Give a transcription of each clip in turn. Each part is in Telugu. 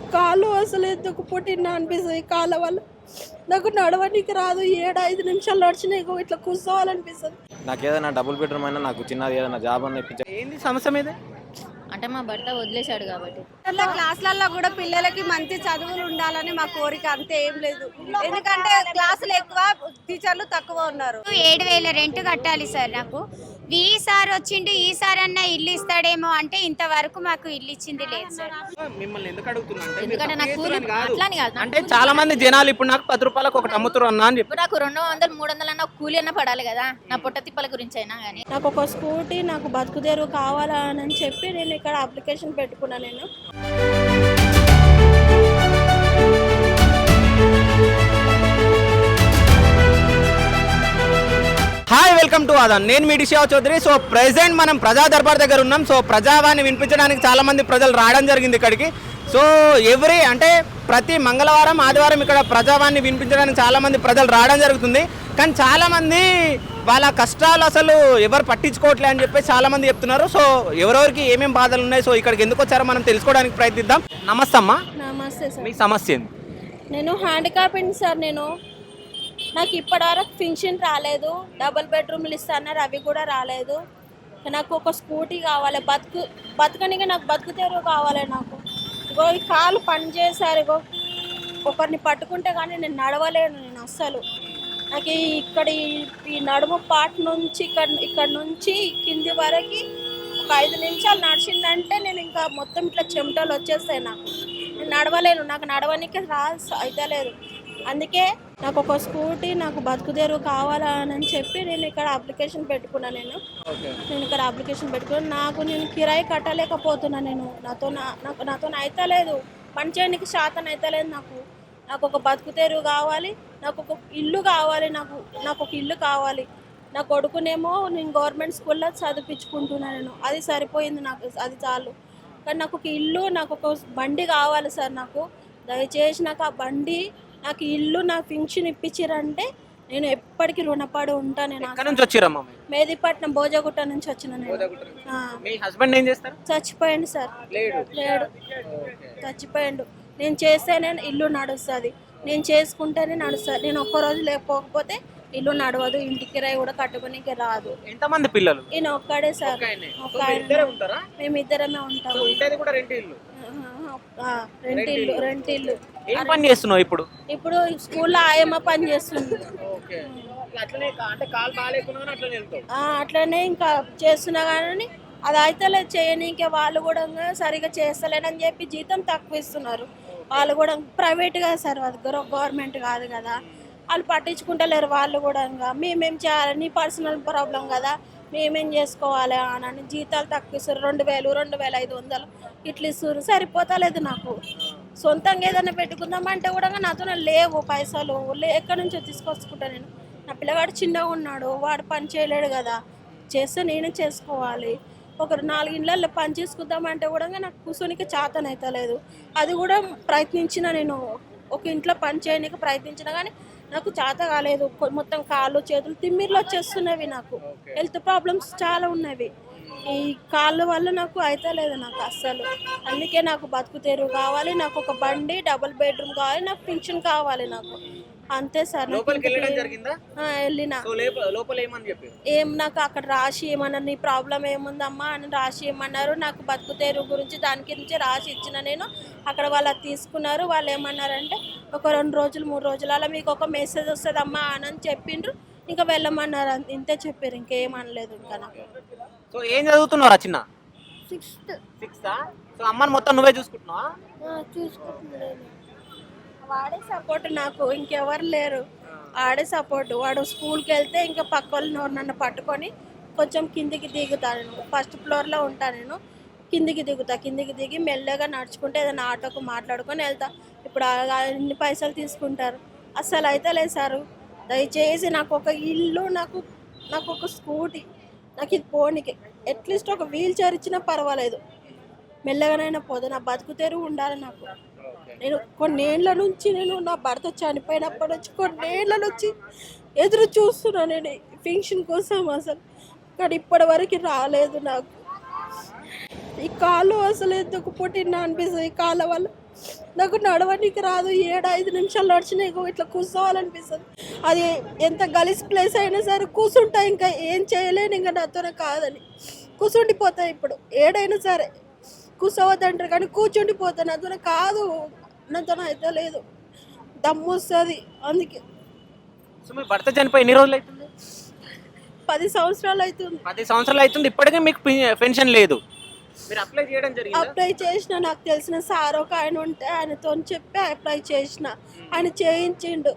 ఈ కాలు అసలు ఎందుకు పుట్టినా అనిపిస్తుంది. ఈ కాళ్ళ వల్ల నాకు నడవడానికి రాదు. ఏడు ఐదు నిమిషాలు నడిచిన ఇగో ఇట్లా కూర్చోవాలనిపిస్తుంది. నాకు ఏదైనా డబుల్ బెడ్రూమ్ అయినా నాకు చిన్నది ఏదైనా జాబ్ ఇప్పించ ఏంది సమస్య మీద? అంటే మా భర్త వదిలేశాడు కాబట్టి. ఇట్లా క్లాసులలో కూడా పిల్లలకి మంచి చదువులు ఉండాలని మా కోరిక అంతే ఏం లేదు. ఎందుకంటే క్లాసులు ఎక్కువ టీచర్లు తక్కువ ఉన్నారు. ఏడు వేల రెంట్ కట్టాలి సార్ నాకు. ఈసారి వచ్చిండు ఈసారి అన్న ఇల్లు ఇస్తాడేమో అంటే ఇంతవరకు మాకు ఇల్లు ఇచ్చింది లేదు సార్. మిమ్మల్ని ఎందుకు అడుగుతున్నా అంటే మీరు ఎందుకంటే నాకు కూలి చేస్తున్నారని కాదు. అట్లా అని కాదు. నాకు అంటే కూలి చాలా మంది జనాలు ఇప్పుడు నాకు పది రూపాయలకు ఒకటి అమ్ముతారు అన్న అని చెప్పి. ఇప్పుడు నాకు రెండు వందలు మూడు వందలు అన్న కూలి అన్న పడాలి కదా. నా పొట్ట తిప్పల గురించి అయినా కానీ నాకు ఒక స్కూటీ నాకు బతుకుదేరు కావాలని చెప్పి నేను ఇక్కడ అప్లికేషన్ పెట్టుకున్నా నేను. హాయ్ వెల్కమ్ టు ఆదాన్ నేను మీ డిషా చౌదరి. సో ప్రెసెంట్ మనం ప్రజా దర్బార్ దగ్గర ఉన్నాం. సో ప్రజావాణి వినిపించడానికి చాలా మంది ప్రజలు రావడం జరిగింది ఇక్కడికి. సో ఎవ్రీ అంటే ప్రతి మంగళవారం ఆదివారం ఇక్కడ ప్రజావాణి వినిపించడానికి చాలా మంది ప్రజలు రావడం జరుగుతుంది. కానీ చాలా మంది వాళ్ళ కష్టాలు అసలు ఎవరు పట్టించుకోవట్లే అని చెప్పి చాలా మంది చెప్తున్నారు. సో ఎవరెవరికి ఏమేమి బాధలు ఉన్నాయి? సో ఇక్కడికి ఎందుకు వచ్చారో మనం తెలుసుకోవడానికి ప్రయత్నిద్దాం. నమస్తే అమ్మా. నమస్తే మీ సమస్య నేను హ్యాండిక్యాప్డ్ సార్ నేను. నాకు ఇప్పటివరకు ఫింక్షన్ రాలేదు డబుల్ బెడ్రూమ్లు ఇస్తాన్నారు అవి కూడా రాలేదు. నాకు ఒక స్కూటీ కావాలి బతుకు బతుకనిగా నాకు బతుకు తెరువు కావాలి నాకు. ఇగో ఈ కాలు పని చేశారు ఇగో. ఒకరిని పట్టుకుంటే కానీ నేను నడవలేను నేను అస్సలు. నాకు ఇక్కడ ఈ- ఈ నడుము పాట నుంచి ఇక్కడ ఇక్కడ నుంచి కింది వరకు ఒక ఐదు నిమిషాలు నడిచిందంటే నేను ఇంకా మొత్తం ఇట్లా చెమటలు వచ్చేస్తాయి నాకు. నేను నడవలేను నాకు నడవనికి రా అయితే లేదు అందుకే నాకు ఒక స్కూటీ నాకు బతుకుదేరు కావాలని చెప్పి నేను ఇక్కడ అప్లికేషన్ పెట్టుకున్నా నేను. నేను ఇక్కడ అప్లికేషన్ పెట్టుకున్నా. నాకు నేను కిరాయి కట్టలేకపోతున్నా నేను. నాతో నాకు నాతో అయితలేదు పని చేయడానికి శాతం అయితలేదు నాకు. నాకు ఒక బతుకుతేరు కావాలి. నాకు ఒక ఇల్లు కావాలి నాకు. నాకు ఒక ఇల్లు కావాలి. నా కొడుకునేమో నేను గవర్నమెంట్ స్కూల్లో చదివించుకుంటున్నాను నేను. అది సరిపోయింది నాకు. అది చాలు. కానీ నాకు ఒక ఇల్లు నాకు ఒక బండి కావాలి సార్ నాకు. దయచేసి నాకు ఆ బండి నాకు ఇల్లు నా ఫింక్షన్ ఇప్పించారంటే నేను ఎప్పటికీ రుణపడి ఉంటాను నేను ఎక్కడి నుంచి వచ్చిరమ్మా మీరు? మేదిపట్నం భోజగుట్ట నుంచి వచ్చిన నేను. ఆ, మీ హస్బెండ్ ఏం చేస్తారు? చచ్చిపోయాడు సార్. లేడు. లేడు. చచ్చిపోయాడు. నేను చేస్తేనే ఇల్లు నడుస్తుంది. నేను చేసుకుంటేనే నడుస్తుంది. నేను ఒక్కరోజు లేకపోతే ఇల్లు నడవదు. ఇంటికి రాయి కూడా కట్టుకునేకి రాదు. ఎంతమంది పిల్లలు? ఈయన ఒక్కడే సార్. ఒక ఆయన ఉంటారా? మేమిద్దరమే ఉంటాము. ఉండేది కూడా రెంట్ ఇల్లు ఆ, రెంటిల్లు రెంటిల్లు. ఏం పని చేస్తున్నావు ఇప్పుడు? ఇప్పుడు స్కూల్లో ఆయమ్మ పని చేస్తుంది. అట్లనే ఇంకా చేస్తున్నా కానీ అది అయితే చేయనీకే వాళ్ళు కూడా సరిగా చేస్తలేనని చెప్పి జీతం తక్కువ ఇస్తున్నారు. వాళ్ళు కూడా ప్రైవేట్ కదా సార్ అది గవర్నమెంట్ కాదు కదా. వాళ్ళు పట్టించుకుంటలేరు వాళ్ళు కూడా ఇంకా. మేమేం చేయాలి? నీ పర్సనల్ ప్రాబ్లం కదా. మేమేం చేసుకోవాలి అని జీతాలు తక్కువ ఇస్తారు. రెండు వేలు రెండు వేల ఐదు వందలు ఇట్లా ఇస్తారు. సరిపోతలేదు నాకు. సొంతంగా ఏదైనా పెట్టుకుందామంటే కూడా నాతో లేవు పైసలు. ఎక్కడి నుంచో తీసుకొచ్చుకుంటా నేను? నా పిల్లగాడు చిన్నగా ఉన్నాడు. వాడు పని చేయలేడు కదా. చేస్తే నేనే చేసుకోవాలి. ఒక నాలుగు ఇళ్ళల్లో పని చేసుకుందామంటే కూడా నాకు కూర్చోనికి చేతనైతలేదు. అది కూడా ప్రయత్నించిన నేను. ఒక ఇంట్లో పని చేయడానికి ప్రయత్నించిన కానీ నాకు చేత కాలేదు. మొత్తం కాళ్ళు చేతులు తిమ్మిర్లు వచ్చేస్తున్నవి నాకు. హెల్త్ ప్రాబ్లమ్స్ చాలా ఉన్నవి. ఈ కాళ్ళ వల్ల నాకు అయితలేదు నాకు అస్సలు. అందుకే నాకు బతుకు తెరువు కావాలి నాకు ఒక బండి డబుల్ బెడ్రూమ్ కావాలి నాకు పింఛన్ కావాలి నాకు. అంతే సార్ లోపలికి వెళ్ళడం ఇంటికి- జరిగిందా? ఆ, వెళ్ళిన. సో లేప- లోపల ఏమని చెప్పి ఏం నాకు అక్కడ రాసి ఏమన్నారు నీ ప్రాబ్లం ఏముందమ్మా? అని రాసి ఇమ్మన్నారు నాకు బతుకు తెరువు గురించి దాని గురించి రాసి ఇచ్చిన నేను. అక్కడ వాళ్ళు అది తీసుకున్నారు. వాళ్ళు ఏమన్నారంటే ఒక రెండు రోజులు మూడు రోజులు అలా మీకు ఒక మెసేజ్ వస్తుందమ్మా అని అని చెప్పిండ్రు. ఇంకా వెళ్ళమన్నారు. ఇంతే చెప్పారు. ఇంకేం అనలేదు ఇంకా నాకు. సో ఏం చదువుతున్నారా చిన్న? సిక్స్త్ సిక్స్త్ సో అమ్మని మొత్తం నువ్వే చూసుకుంటున్నావా? చూసుకుంటున్నాను. వాడే సపోర్ట్ నాకు. ఇంకెవరు లేరు. ఆడే సపోర్ట్ వాడు స్కూల్కి వెళ్తే ఇంకా పక్క వాళ్ళు నన్ను పట్టుకొని కొంచెం కిందికి దిగుతాను నేను. ఫస్ట్ ఫ్లోర్లో ఉంటా నేను. కిందికి దిగుతా. కిందికి దిగి మెల్లగా నడుచుకుంటే ఏదైనా ఆటోకు మాట్లాడుకొని వెళ్తా. ఇప్పుడు అన్ని పైసలు తీసుకుంటారు. అస్సలు అయితే లేదు సారు. దయచేసి నాకు ఒక ఇల్లు నాకు నాకు ఒక స్కూటీ నాకు ఇది పోనీకి. అట్లీస్ట్ ఒక వీల్ చైర్ ఇచ్చినా పర్వాలేదు. మెల్లగానైనా పోదు. నా బతుకు ఉండాలి నాకు. నేను కొన్నేళ్ళ నుంచి నేను నా భర్త చనిపోయినప్పటి నుంచి కొన్నేళ్ళ నుంచి ఎదురు చూస్తున్నా నేను ఫింక్షన్ కోసం అసలు. కానీ ఇప్పటి వరకు రాలేదు నాకు. ఈ కాలు అసలు ఎందుకు పుట్టినా అనిపిస్తుంది. ఈ కాళ్ళ వల్ల నాకు నడవడానికి రాదు. ఏడు ఐదు నిమిషాలు నడిచినాయి ఇట్లా కూర్చోవాలనిపిస్తుంది. అది ఎంత గలీజ్ ప్లేస్ అయినా సరే కూర్చుంటా ఇంకా ఏం చేయలేను ఇంకా నాతోనే కాదని. కూర్చుండిపోతాయి ఇప్పుడు. ఏడైనా సరే కూర్చోవద్దంటారు కానీ కూర్చుండిపోతా నాతోనే కాదు. నాతో అయితే లేదు. దమ్ము వస్తుంది అందుకే. సో మీ భర్త చనిపోయి ఎన్ని రోజులు అవుతుంది? పది సంవత్సరాలు అవుతుంది. పది సంవత్సరాలు అవుతుంది. ఇప్పటికే మీకు పెన్- పెన్షన్ లేదు. మీరు అప్లై చేయడం జరిగింది? అప్లై చేసిన నాకు తెలిసిన సార్ ఒక ఆయన ఉంటే ఆయనతో చెప్పి అప్లై చేసిన. ఆయన చేయించిండు.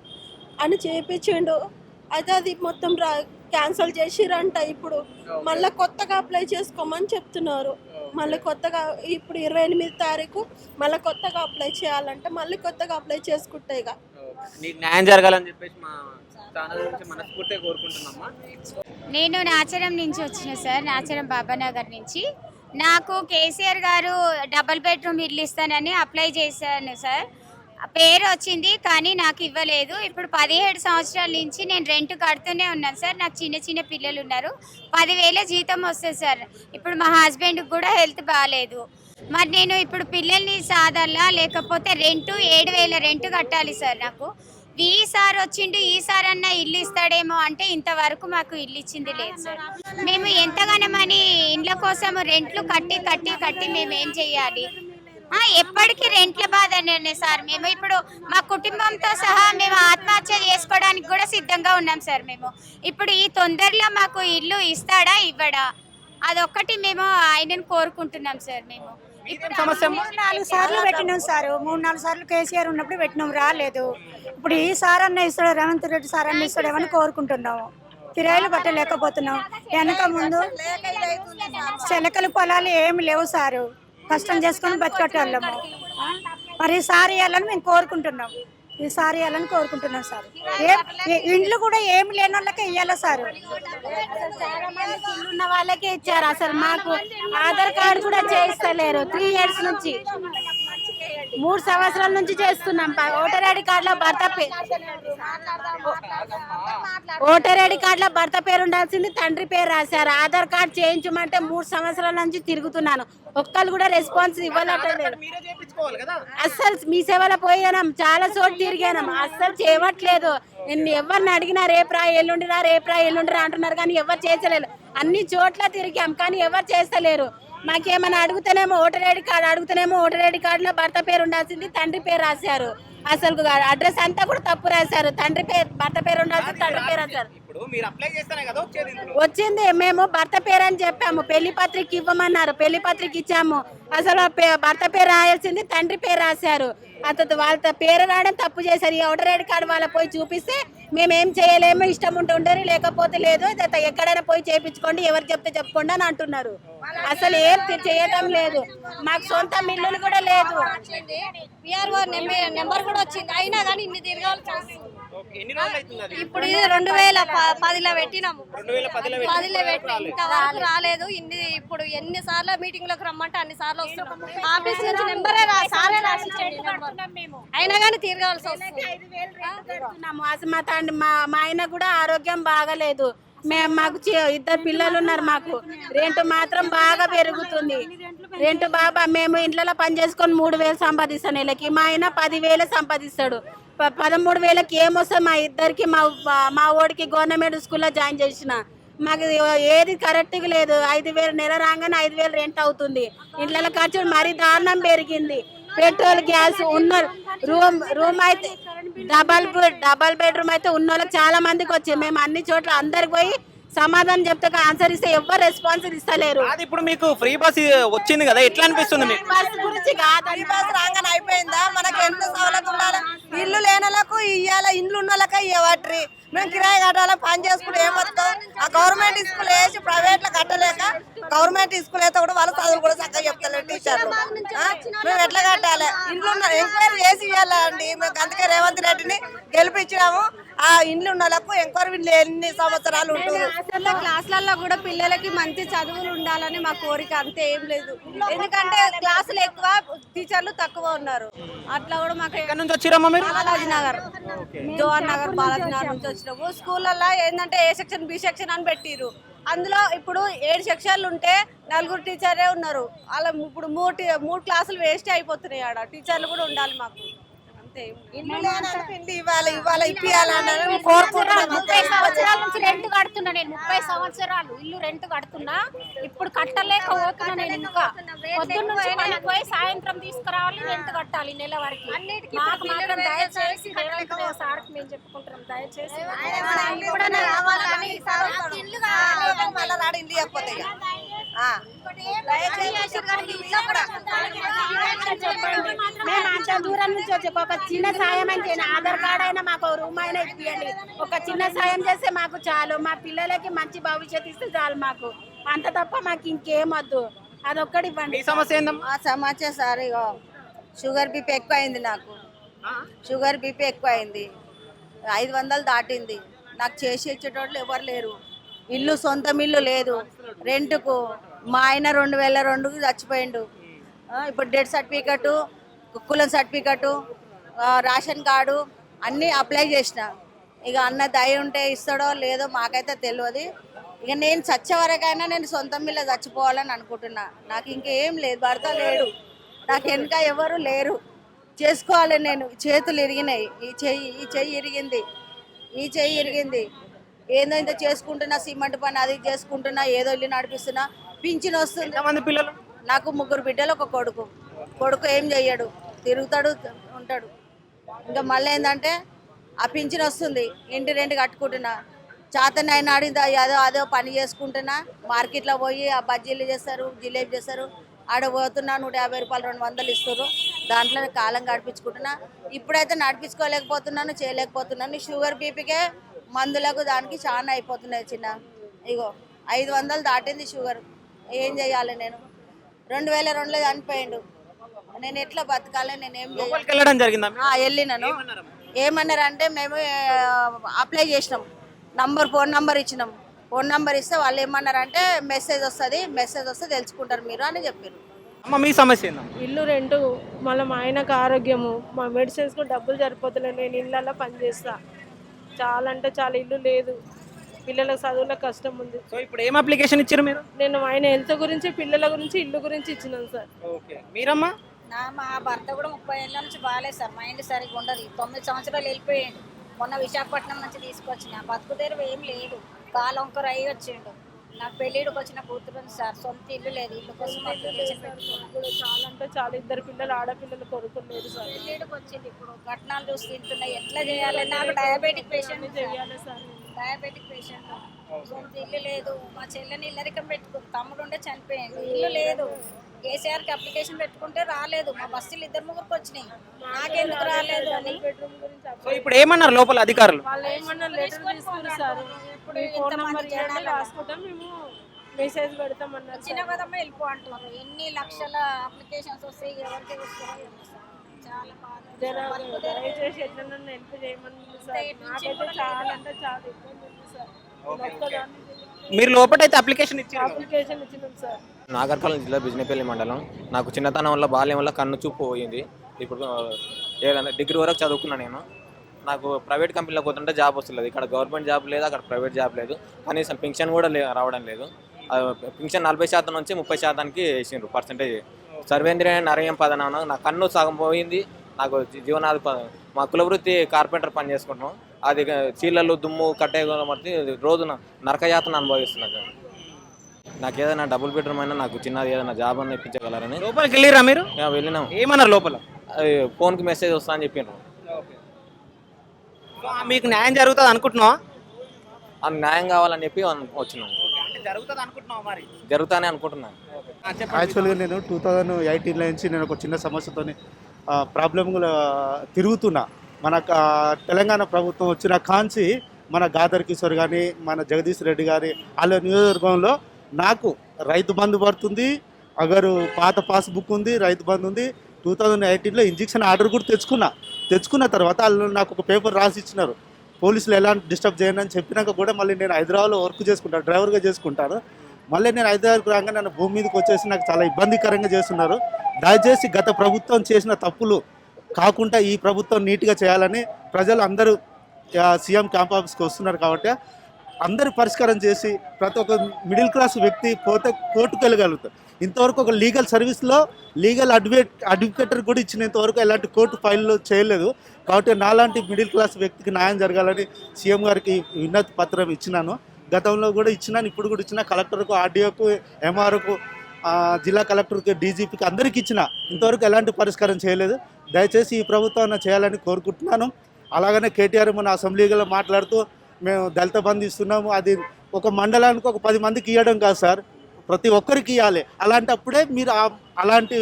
ఆయన చేయించిండు అయితే అది మొత్తం రా క్యాన్సిల్ చేసిరంట ఇప్పుడు. మళ్ళీ కొత్తగా అప్లై చేసుకోమని చెప్తున్నారు. మళ్ళీ కొత్తగా ఇప్పుడు ఇరవై ఎనిమిది తారీఖు మళ్ళీ కొత్తగా అప్లై చేయాలంటే మళ్ళీ కొత్తగా అప్లై చేసుకుంటే ఇక. నీకు న్యాయం జరగాలని చెప్పేసి మా ఛానల్ నుంచి మనస్ఫూర్తిగా కోరుకుంటున్నామా? నేను నాచరం నుంచి వచ్చిన సార్ నాచరం బాబానగర్ నుంచి. నాకు కేసీఆర్ గారు డబల్ బెడ్రూమ్ ఇల్లు ఇస్తానని అప్లై చేశాను సార్. పేరు వచ్చింది కానీ నాకు ఇవ్వలేదు. ఇప్పుడు పదిహేడు సంవత్సరాల నుంచి నేను రెంట్ కడుతూనే ఉన్నాను సార్. నాకు చిన్న చిన్న పిల్లలు ఉన్నారు పదివేల జీతం వస్తుంది సార్. ఇప్పుడు మా హస్బెండ్కి కూడా హెల్త్ బాగాలేదు మరి నేను ఇప్పుడు పిల్లల్ని సాదల్లా లేకపోతే రెంటు ఏడు వేల రెంట్ కట్టాలి సార్ నాకు. ఈసారి వచ్చిండు ఈసారి అన్న ఇల్లు ఇస్తాడేమో అంటే ఇంతవరకు మాకు ఇల్లు ఇచ్చింది లేదు సార్. మేము ఎంతగానమని ఇండ్ల కోసం రెంట్లు కట్టి కట్టి కట్టి మేము ఏం చెయ్యాలి ఎప్పటికీ రెంట్ల బాధనే సార్. మేము ఇప్పుడు మా కుటుంబంతో సహా మేము ఆత్మహత్య చేసుకోవడానికి కూడా సిద్ధంగా ఉన్నాం సార్ మేము. ఇప్పుడు ఈ తొందరలో మాకు ఇల్లు ఇస్తాడా ఇవ్వడా? అదొక్కటి మేము ఆయనను కోరుకుంటున్నాం సార్ మేము? మూడు నాలుగు సార్లు పెట్టినాం సార్. మూడు నాలుగు సార్లు కేసీఆర్ ఉన్నప్పుడు పెట్టినాం రాలేదు. ఇప్పుడు ఈ సార్ అన్న ఇస్తాడు రేవంత్ రెడ్డి సార్ అన్న ఇస్తాడేమని కోరుకుంటున్నాము కిరాయిలు పట్టలేకపోతున్నాం వెనక ముందు చెలకలు పొలాలు ఏమి లేవు సారు. కష్టం చేసుకొని బతికట్టేళ్ళము మరి ఈసారి ఇవ్వాలని మేము కోరుకుంటున్నాం. ఈసారి ఇవ్వాలని కోరుకుంటున్నాం సార్. ఇండ్లు కూడా ఏమి లేని వాళ్ళకే ఇవ్వాలి సార్? ఉన్న వాళ్ళకే ఇచ్చారు. అసలు మాకు ఆధార్ కార్డు కూడా చేయిస్తలేరు. త్రీ ఇయర్స్ నుంచి. మూడు సంవత్సరాల నుంచి చేస్తున్నాం ఓటర్ ఐడి కార్డులో భర్త ఓటర్ ఐడి కార్డులో భర్త పేరు ఉండాల్సింది తండ్రి పేరు రాశారు. ఆధార్ కార్డు చేయించమంటే మూడు సంవత్సరాల నుంచి తిరుగుతున్నాను. ఒక్కళ్ళు కూడా రెస్పాన్స్ ఇవ్వలేదు అస్సలు మీ సేవలో పోయానం. చాలా చోట్ల తిరిగానం. అస్సలు చేయట్లేదు. నేను ఎవరిని అడిగినా రేపురా ఎల్లుండిరా రేపురా ఎల్లుండిరా అంటున్నారు కానీ ఎవరు చేసలేరు అన్ని చోట్ల తిరిగాం కానీ ఎవరు చేస్తలేరు. మాకేమైనా అడుగుతానేమో ఓటర్ ఐడి కార్డు అడుగుతానేమో ఓటర్ ఐడి కార్డులో భర్త పేరు ఉండాల్సింది తండ్రి పేరు రాశారు. అసలు అడ్రస్ అంతా కూడా తప్పు రాశారు. తండ్రి పేరు భర్త పేరు ఉండాల్సింది తండ్రి పేరు రాశారు. వచ్చేది మేము భర్త పేరు అని చెప్పాము. పెళ్ళి పత్రిక ఇవ్వమన్నారు పెళ్ళి పత్రిక ఇచ్చాము. అసలు భర్త పేరు రాయాల్సింది తండ్రి పేరు రాశారు. అతను వాళ్ళ పేరు రాయడం తప్పు చేశారు. ఈ ఓటర్ ఐడి కార్డు వాళ్ళ పోయి చూపిస్తే మేమేం చేయలేము ఇష్టం ఉంటే ఉండరు లేకపోతే లేదు. ఎక్కడైనా పోయి చేయించుకోండి ఎవరు చెప్తే చెప్పుకోండి అని అంటున్నారు. అసలు ఏం చేయటం లేదు. మాకు సొంత మిల్లులు కూడా లేదు. నెంబర్ కూడా వచ్చింది. అయినా కానీ ఇన్ని తిరగాల్సి ఇప్పుడు ఇది రెండు వేల పదిలో పెట్టినాము. పదిలో పెట్టి ఇంతవరకు రాలేదు. ఇన్ని ఇప్పుడు ఎన్ని సార్లు మీటింగ్లోకి రమ్మంటే అన్ని సార్లు వస్తున్నాం ఆఫీస్ నుంచి నెంబరే సారే రాసి. అయినా కానీ తిరగాల్సి వస్తుంది. మా ఆయన కూడా ఆరోగ్యం బాగలేదు. మేము మాకు చి- ఇద్దరు పిల్లలు ఉన్నారు మాకు. రెంట్ మాత్రం బాగా పెరుగుతుంది. రెంట్ బాబా మేము ఇంట్లో పని చేసుకొని మూడు వేలు సంపాదిస్తాం నెలకి. మా ఆయన పదివేలు సంపాదిస్తాడు. పదమూడు వేలకి ఏమొస్తుంది మా ఇద్దరికి మా మా ఓడికి గవర్నమెంట్ స్కూల్లో జాయిన్ చేసిన. మాకు ఏది కరెక్ట్గా లేదు. ఐదు వేలు నెల రాగానే ఐదు వేలు రెంట్ అవుతుంది. ఇంట్లో ఖర్చు మరీ దారుణం పెరిగింది. పెట్రోల్ గ్యాస్ ఉన్న రూమ్ రూమ్ అయితే డబల్ బెడ్ డబల్ బెడ్రూమ్ అయితే ఉన్న వాళ్ళకి చాలా మందికి వచ్చింది. మేము అన్ని చోట్ల అందరికి పోయి సమాధానం చెప్తే ఆన్సర్ ఇస్తే ఎవరు రెస్పాన్స్ ఇస్తలేరు. అది ఇప్పుడు మీకు ఫ్రీ బస్ వచ్చింది కదా ఎట్లా అనిపిస్తుంది మీకు? బస్ గురించి కాదు బస్ రాగానే అయిపోయిందా? మనకి ఎంత సవలతు ఉండాలి? ఇల్లు లేనలకు ఇయ్యాల ఇండ్లు ఉన్న వాళ్ళకే ఇవ్వట్రి మేము కిరాయి కట్టాలి పని చేసుకుంటే ఏం వస్తాం ఆ గవర్నమెంట్ స్కూల్ వేసి ప్రైవేట్లో కట్టలేక గవర్నమెంట్ స్కూల్ అయితే కూడా వాళ్ళ చదువులు కూడా చక్కగా చెప్తలేరు టీచర్లు? మేము ఎట్లా కట్టాలి? ఇండ్లు ఉన్న ఎంక్వైరీ చేసి ఇవ్వాలండి మేము అందుకే రేవంత్ రెడ్డిని గెలిపించినాము. ఆ ఇండ్లు ఉన్న వాళ్ళకు ఎంక్వైరీ ఎన్ని సంవత్సరాలు ఉంటుంది. క్లాసులలో కూడా పిల్లలకి మంచి చదువులు ఉండాలని మా కోరిక అంతే ఏం లేదు. ఎందుకంటే క్లాసులు ఎక్కువ టీచర్లు తక్కువ ఉన్నారు. అట్లా కూడా మాకు ఎక్కడి నుంచి వచ్చిరమ్మా మీరు? బాలాజీ నగర్ జోహర్ నగర్ బాలాజీ నగర్ నుంచి వచ్చినాము. స్కూళ్ళల్లో ఏంటంటే ఏ సెక్షన్ బి సెక్షన్ అని పెట్టిరు అందులో ఇప్పుడు ఏడు సెక్షన్లు ఉంటే నలుగురు టీచరే ఉన్నారు. అలా ఇప్పుడు మూడు మూడు క్లాసులు వేస్ట్ అయిపోతున్నాయి ఆడ. టీచర్లు కూడా ఉండాలి మాకు. ఇల్లు లేనంటే ఇల్లు ఇవ్వాలి ఇవ్వాలి ఇప్పియాలని కోరుకుంటున్నాం ముప్పై సంవత్సరాల నుంచి రెంట్ కడుతున్నా నేను ముప్పై సంవత్సరాలు ఇల్లు రెంట్ కడుతున్నా. ఇప్పుడు కట్టలేక పోతున్నా నేను ఇంకా. పొద్దున్న పనికి పోయి సాయంత్రం తీసుకురావాలి రెంట్ కట్టాలి నెల వరకు. మాకు మాత్రం దయచేసి సార్కి మేము చెప్పుకుంటున్నాం. దయచేసి ఇల్లు కావాలి. ఇల్లు ఇవ్వకపోతే ఇక. ఆ. దయచేసి ఇల్లు కూడా. మేము అంత దూరం నుంచి వచ్చి ఒక చిన్న సాయం చేయండి ఆధార్ కార్డ్ అయినా మాకు ఒక రూమ్ అయినా ఇప్పియండి. ఒక చిన్న సాయం చేస్తే మాకు చాలు. మా పిల్లలకి మంచి భవిష్యత్తు ఇస్తే చాలు మాకు. అంత తప్ప మాకు ఇంకేం వద్దు. అదొక్కటి ఇవ్వండి. సమస్య ఏందమ్మా? సార్ ఇగో షుగర్ బీపీ ఎక్కువ అయింది నాకు షుగర్ బీపీ ఎక్కువ అయింది ఐదు వందలు దాటింది. నాకు చేసి ఇచ్చేటోళ్ళు ఎవరు లేరు. ఇల్లు సొంతం ఇల్లు లేదు. రెంట్కు మా ఆయన రెండు వేల రెండుకు చచ్చిపోయిండు. ఇప్పుడు డెత్ సర్టిఫికెట్ కులం సర్టిఫికెట్ రేషన్ కార్డు అన్నీ అప్లై చేసిన. ఇక అన్న దయ ఉంటే ఇస్తాడో లేదో మాకైతే తెలియదు ఇక నేను చచ్చే వరకైనా నేను సొంతం మీద చచ్చిపోవాలని అనుకుంటున్నా. నాకు ఇంకేం లేదు భర్త లేడు. నాకు వెనక ఎవరు లేరు. చేసుకోవాలి నేను. చేతులు ఇరిగినాయి. ఈ చెయ్యి ఈ చెయ్యి ఇరిగింది. ఈ చెయ్యి ఇరిగింది. ఏందో ఇంత చేసుకుంటున్నా సిమెంట్ పని అది చేసుకుంటున్నా ఏదో ఇల్లు నడిపిస్తున్నా పింఛన్ వస్తుంది. పిల్లలు? నాకు ముగ్గురు బిడ్డలు ఒక కొడుకు. కొడుకు ఏం చెయ్యడు తిరుగుతాడు ఉంటాడు. ఇంకా మళ్ళీ ఏంటంటే ఆ పింఛన్ వస్తుంది ఇంటి రెంట్ కట్టుకుంటున్నా. చాతనైనా ఆడింది అదో అదో పని చేసుకుంటున్నా. మార్కెట్లో పోయి ఆ బజ్జీలు చేస్తారు జిలేబీ చేస్తారు. ఆడ పోతున్నా నూట యాభై రూపాయలు రెండు వందలు ఇస్తారు దాంట్లో కాలం గడిపించుకుంటున్నా. ఇప్పుడైతే నడిపించుకోలేకపోతున్నాను చేయలేకపోతున్నాను. షుగర్ బీపీకే మందులకు దానికి చాలా అయిపోతున్నాయి చిన్న. ఇగో ఐదు వందలు దాటింది షుగర్. ఏం చేయాలి నేను? రెండు వేల రెండులో చనిపోయిండు. నేను ఎట్లా బతకాలి? నేను ఏం వెళ్ళడం జరిగిందా ఆ, వెళ్ళినాను. ఏమన్నారు అంటే మేము అప్లై చేసినాం. నంబర్ ఫోన్ నంబర్ ఇచ్చినాం. ఫోన్ నంబర్ ఇస్తే వాళ్ళు ఏమన్నారంటే మెసేజ్ వస్తుంది మెసేజ్ వస్తే తెలుసుకుంటారు మీరు అని చెప్పారు అమ్మ మీ సమస్య ఇల్లు రెంటు మళ్ళీ మా ఆయనకు ఆరోగ్యము మా మెడిసిన్స్కు డబ్బులు సరిపోతున్నాయి నేను ఇళ్ళల్లో పనిచేస్తా చాలా అంటే చాలా ఇల్లు లేదు. పిల్లలకు చదువులకు కష్టం ఉంది. సో ఇప్పుడు ఏం అప్లికేషన్ ఇచ్చారు మీరు? నేను ఆయన హెల్త్ గురించి పిల్లల గురించి ఇల్లు గురించి ఇచ్చినాను సార్. ఓకే. మీరమ్మా? నా మా భర్త కూడా ముప్పై ఏళ్ళ నుంచి బాగాలేదు సార్. మైండ్ సరిగ్గా ఉండదు. తొమ్మిది సంవత్సరాలు వెళ్ళిపోయాడు. మొన్న విశాఖపట్నం నుంచి తీసుకొచ్చిన. బతుకు తెరువు ఏం లేదు. కాలు వంకర అయ్యి వచ్చిండు. నాకు పెళ్ళిడికి వచ్చిన కూతురు సార్ సొంత ఇల్లు లేదు ఇల్లు కోసం చాలా అంటే చాలా ఇద్దరు పిల్లలు ఆడపిల్లలు కొడుకులు లేదు సార్. పెళ్ళిడికి వచ్చింది ఇప్పుడు కట్నాలు చూసి తింటున్నాయి ఎట్లా చేయాలి? నాకు డయాబెటిక్ పేషెంట్ చేయాలి సార్. డయాబెటిక్ పేషెంట్ సొంత ఇల్లు లేదు మా చెల్లెని ఇల్లరికం పెట్టుకుంది తమ్ముడు ఉండే చనిపోయాడు ఇల్లు లేదు. కేసీఆర్కి అప్లికేషన్ పెట్టుకుంటే రాలేదు. మా బస్సులు ఇద్దరు ముగ్గురికి వచ్చినాయి. నాకెందుకు రాలేదు అని. సో ఇప్పుడు ఏమన్నారు లోపల అధికారులు? వాళ్ళు ఏమన్నా లెటర్ తీసుకున్నారు సార్? ఇప్పుడు ఫోన్ నెంబర్ ఇవ్వండి రాసుకుంటాం మేము మెసేజ్ పెడతామన్నారు చిన్న కదమ్మ వెళ్ళిపో అంటున్నారు. ఎన్ని లక్షల అప్లికేషన్స్ వస్తాయి ఎవరికి వస్తాయో. చాలా బాధ. జర దయచేసి ఎట్లన్నా హెల్ప్ చేయమని సార్. నాకైతే చాలా అంటే చాలా ఇబ్బంది ఉంది సార్. మీరు లోపలైతే అప్లికేషన్ ఇచ్చారు అప్లికేషన్ ఇచ్చినాం సార్. నాగర్కర్నూలు జిల్లా బిజినపల్లి మండలం. నాకు చిన్నతనం వల్ల బాల్యం వల్ల కన్ను చూపు పోయింది. ఇప్పుడు ఏదైనా డిగ్రీ వరకు చదువుకున్నా నేను. నాకు ప్రైవేట్ కంపెనీలో పోతుంటే జాబ్ వస్తుంది ఇక్కడ గవర్నమెంట్ జాబ్ లేదు అక్కడ ప్రైవేట్ జాబ్ లేదు. కనీసం పింఛన్ కూడా లే రావడం లేదు. ఆ, పింఛన్ నలభై శాతం నుంచి ముప్పై శాతానికి వేసిండ్రు పర్సంటేజ్. సర్వేంద్రియ నరయం పదనాన నా కన్ను సగం పోయింది. నాకు జీ- జీవనాధి మా కులవృత్తి కార్పెంటర్ పని చేసుకుంటున్నాం. అది చీలలు దుమ్ము కట్టే మట్టి రోజున నరకయాతన అనుభవిస్తున్నాను నాకు ఏదైనా డబుల్ బెడ్రూమ్ అయినా నాకు చిన్నది ఏదైనా జాబ్ అన్న ఇప్పించగలరని. లోపలికి వెళ్ళిరా మీరు? వెళ్ళినాం. ఏమన్నారు లోపల? ఫోన్కి మెసేజ్ వస్తా అని చెప్పిండ్రు మీకు న్యాయం జరుగుతుంది అనుకుంటున్నావా? అది న్యాయం కావాలని చెప్పి అన్- వచ్చినాం. అంటే జరుగుతుంది అనుకుంటున్నావా మరి? జరుగుతానే అనుకుంటున్నాను యాక్చువల్గా నేను టూ థౌజండ్ ఎయిటీన్లో నుంచి నేను ఒక చిన్న సమస్యతో ప్రాబ్లం తిరుగుతున్నా. మన తెలంగాణ ప్రభుత్వం వచ్చిన కాంచి మన గాదర్ కిషోర్ కానీ మన జగదీష్ రెడ్డి గారి వాళ్ళ నియోజకవర్గంలో నాకు రైతు బంధు పడుతుంది. అగరు పాత పాస్బుక్ ఉంది రైతు బంధు ఉంది. టూ థౌజండ్ ఎయిటీన్లో ఇంజక్షన్ ఆర్డర్ కూడా తెచ్చుకున్నా. తెచ్చుకున్న తర్వాత వాళ్ళు నాకు ఒక పేపర్ రాసి ఇచ్చినారు. పోలీసులు ఎలాంటి డిస్టర్బ్ చేయండి అని చెప్పినాక కూడా మళ్ళీ నేను హైదరాబాద్లో వర్క్ చేసుకుంటాను డ్రైవర్గా చేసుకుంటాను మళ్ళీ నేను హైదరాబాద్కు రాగానే నన్ను భూమి మీదకి వచ్చేసి నాకు చాలా ఇబ్బందికరంగా చేస్తున్నారు. దయచేసి గత ప్రభుత్వం చేసిన తప్పులు కాకుండా ఈ ప్రభుత్వం నీట్గా చేయాలని ప్రజలు అందరూ సీఎం క్యాంప్ ఆఫీస్కి వస్తున్నారు కాబట్టి అందరు పరిష్కారం చేసి ప్రతి ఒక్క మిడిల్ క్లాస్ వ్యక్తి పోతే కోర్టుకు వెళ్ళగలుగుతారు. ఇంతవరకు ఒక లీగల్ సర్వీస్లో లీగల్ అడ్వకేట్ అడ్వకేటర్ కూడా ఇచ్చినంతవరకు ఎలాంటి కోర్టు ఫైల్లో చేయలేదు. కాబట్టి నాలాంటి మిడిల్ క్లాస్ వ్యక్తికి న్యాయం జరగాలని సీఎం గారికి విన్నతి పత్రం ఇచ్చినాను. గతంలో కూడా ఇచ్చినాను ఇప్పుడు కూడా ఇచ్చిన. కలెక్టర్కు ఆర్డీఓకు ఎంఆర్ఓకు జిల్లా కలెక్టర్కి డీజీపీకి అందరికి ఇచ్చిన ఇంతవరకు ఎలాంటి పరిష్కారం చేయలేదు. దయచేసి ఈ ప్రభుత్వం చేయాలని కోరుకుంటున్నాను. అలాగనే కేటీఆర్ మన అసెంబ్లీలో మాట్లాడుతూ మేము దళిత బంధు ఇస్తున్నాము. అది ఒక మండలానికి ఒక పది మందికి ఇవ్వడం కాదు సార్. ప్రతి ఒక్కరికి ఇవ్వాలి. అలాంటప్పుడే మీరు అలాంటి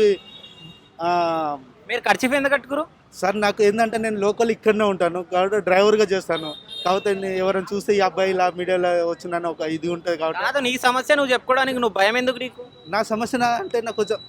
మీరు ఖర్చు ఎందుకు కట్టుకురు? సార్ నాకు ఏంటంటే నేను లోకల్ ఇక్కడనే ఉంటాను. కాబట్టి డ్రైవర్గా చేస్తాను. కాకపోతే ఎవరైనా చూస్తే ఈ అబ్బాయి ఇలా మీడియాలో వచ్చిందని ఒక ఇది ఉంటుంది కాబట్టి. కాదు నీ సమస్య నువ్వు చెప్పుకోవడానికి నువ్వు భయం ఎందుకు నీకు? నా సమస్య నా- అంటే నాకు కొంచెం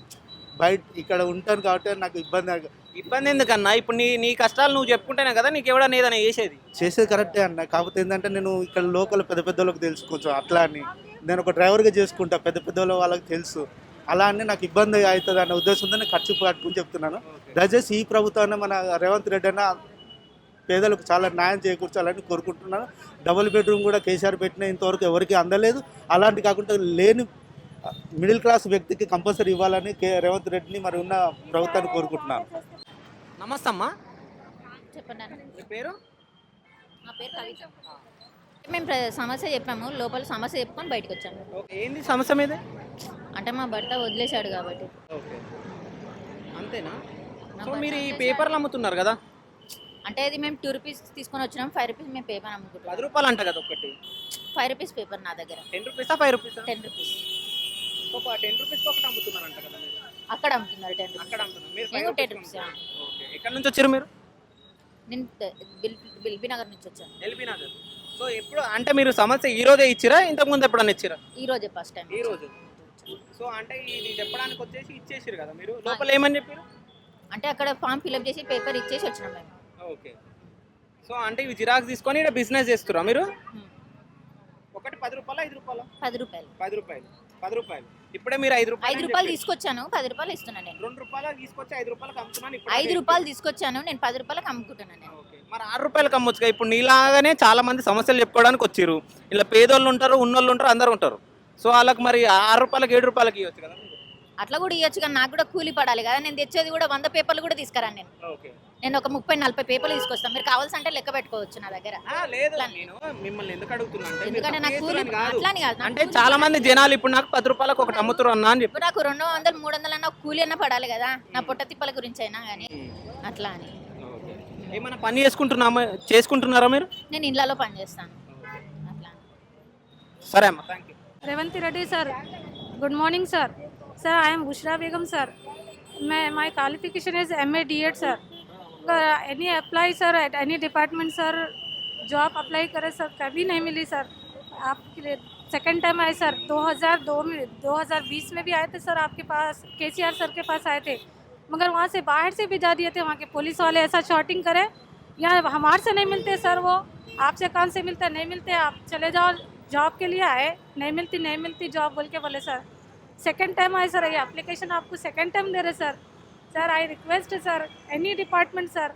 బయట ఇక్కడ ఉంటాను కాబట్టి నాకు ఇబ్బంది ఇబ్బంది ఎందుకన్నా? ఇప్పుడు నీ నీ కష్టాలు నువ్వు చెప్పుకుంటేనే కదా నీకు ఎవడన్నా ఏదైనా చేసేది? చేసేది కరెక్టే అన్న. కాకపోతే ఏంటంటే నేను ఇక్కడ లోకల్ పెద్ద పెద్దోళ్ళకి తెలుసు కొంచెం అట్లా అని. నేను ఒక డ్రైవర్గా చేసుకుంటా. పెద్ద పెద్దోళ్ళ వాళ్ళకి తెలుసు. అలా అని నాకు ఇబ్బంది అవుతుంది అన్న ఉద్దేశంతో నేను ఖర్చు పట్టుకుని చెప్తున్నాను. దయచేసి ఈ ప్రభుత్వాన్ని మన రేవంత్ రెడ్డి అన్న పేదలకు చాలా న్యాయం చేకూర్చాలని కోరుకుంటున్నాను. డబుల్ బెడ్రూమ్ కూడా కేసీఆర్ పెట్టిన ఇంతవరకు ఎవరికి అందలేదు. అలాంటి కాకుండా లేని మిడిల్ క్లాస్ వ్యక్తికి కంపల్సరీ ఇవ్వాలని కే రేవంత్ రెడ్డిని మరి ఉన్న ప్రభుత్వాన్ని కోరుకుంటున్నాను. నమస్తే అమ్మా. చెప్పండి పేరు? నా పేరు కవిత. మేము ప్ర- సమస్య చెప్పాము. లోపల సమస్య చెప్పుకొని బయటకు వచ్చాము. ఓకే ఏంది సమస్య మీద? అంటే మా భర్త వదిలేశాడు కాబట్టి. ఓకే. అంతేనా? సో మీరు ఈ. పేపర్లు అమ్ముతున్నారు కదా? అంటే అది మేము టూ రూపీస్ తీసుకొని వచ్చినాం. ఫైవ్ రూపీస్ మేము పేపర్ పది అమ్ముకుంటాం రూపాయలు అంట కదా ఒకటి ఫైవ్ రూపీస్ పేపర్ నా దగ్గర. టెన్ రూపీసా ఫైవ్ రూపీసా? Ten rupees. ఒక టెన్ రూపీస్కి ఒకటి అమ్ముతున్నారంట కదా మీరు. అక్కడ అమ్ముతున్నారు టెన్ రూపీస్. అక్కడ అమ్ముతున్నారు. మీరు rupees రూపీస్? అమ్ముతున్నారు. ఓకే. ఎక్కడి నుంచి వచ్చారు మీరు? నేను త- బిల్ బిల్బీ నగర్ నుంచి వచ్చాను. ఎల్బీ నగర్. సో ఎప్పుడు అంటే మీరు సమస్య ఈ రోజే ఇచ్చిరా? ఇంతకు ముందు ఎప్పుడన్నా ఇచ్చిరా? ఈ రోజే ఫస్ట్ టైం ఈ రోజు. సో అంటే ఇది చెప్పడానికి వచ్చేసి ఇచ్చేసారు కదా మీరు? లోపల ఏమని చెప్పారు అంటే అక్కడ ఫామ్ ఫిల్అప్ చేసి పేపర్ ఇచ్చేసి వచ్చినాం మేము. ఓకే. సో అంటే ఇవి జిరాక్స్ తీసుకొని ఇక్కడ బిజినెస్ చేస్తురా మీరు. ఒకటి పది రూపాయలు ఐదు రూపాయలు? పది రూపాయలు. పది రూపాయలు. పది రూపాయలు. ఇప్పుడే మీరు ఐదు రూపాయలు ఐదు రూపాయలు. తీసుకొచ్చాను పది రూపాయలు ఇస్తున్నాను నేను. రెండు రూపాయలు తీసుకొచ్చి ఐదు రూపాయలకు అమ్ముతున్నాను ఇప్పుడు ఐదు రూపాయలు తీసుకొచ్చాను నేను పది రూపాయలకు అమ్ముకుంటున్నాను నేను. మరి ఆరు రూపాయలకు అమ్మొచ్చుగా. ఇప్పుడు నీలాగానే చాలా మంది సమస్యలు చెప్పుకోవడానికి వచ్చారు. ఇలా పేదోళ్ళు ఉంటారు ఉన్నోళ్ళు ఉంటారు అందరు ఉంటారు. సో వాళ్ళకి మరి ఆరు రూపాయలకి ఏడు రూపాయలకి ఇవ్వచ్చు కదా? అట్లా కూడా ఇవ్వచ్చు కానీ నాకు కూడా కూలి పడాలి కదా. నేను తెచ్చేది కూడా వంద పేపర్లు కూడా తీసుకురాను నేను. నేను ఒక ముప్పై నలభై పేపర్లు తీసుకొస్తాను. మీరు కావాల్సంటే లెక్క పెట్టుకోవచ్చు నా దగ్గర. ఎందుకంటే నాకు కూలి కాదు. అంటే చాలా మంది జనాలు ఇప్పుడు నాకు పది రూపాయలకు ఒకటి అమ్ముతారు అన్న అని చెప్పి. నాకు రెండు వందలు మూడు వందలు అన్న కూలి అన్న పడాలి కదా. నా పొట్ట తిప్పల గురించి అయినా కానీ అట్లా అని. ఏమైనా పని చేసుకుంటున్నా చేసుకుంటున్నారా మీరు? నేను ఇళ్ళలో పని చేస్తాను. అట్లా సరే అమ్మా thank you Revanth Reddy sir good morning sir. Sir I am Bushra Begum sir मैं my qualification is M A D Ed sir any apply sir at any department sir job apply करे सर कभी नहीं मिली सर आपके लिए सेकेंड टाइम आए सर 2002 में 2020 में भी आए थे सर आपके पास के सर के पास आए थे. मगर वहाँ से बाहर से भिजा दिए थे, वहाँ के पुलिस वाले ऐसा शॉटिंग करे. यहाँ हमारे से नहीं मिलते सर वो. आपसे कौन से मिलते, नहीं मिलते. आप चले जाओ जॉब के लिए आए. नहीं मिलती नहीं मिलती जॉब बोल के बोले सर सेकेंड टाइम आए सर ये एप्लीकेशन आपको सेकेंड टाइम दे रहे सर सर आई रिक्वेस्ट है सर एनी डिपार्टमेंट सर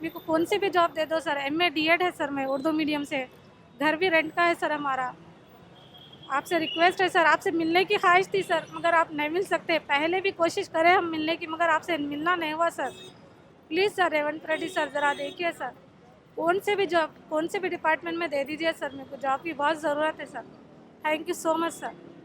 मेरे को कौन सी भी जॉब दे दो sir M A D Ed है सर मैं उर्दू मीडियम से. घर भी रेंट का है सर हमारा. आपसे रिक्वेस्ट है सर आपसे मिलने की ख्वाहिश थी सर मगर आप नहीं मिल सकते. पहले भी कोशिश करें हम मिलने की, मगर आपसे मिलना नहीं हुआ sir please sir Revanth Reddy sir ज़रा देखिए सर कौन से भी जॉब कौन से भी डिपार्टमेंट में दे दीजिए सर मेरे को जॉब की बहुत ज़रूरत है sir thank you so much sir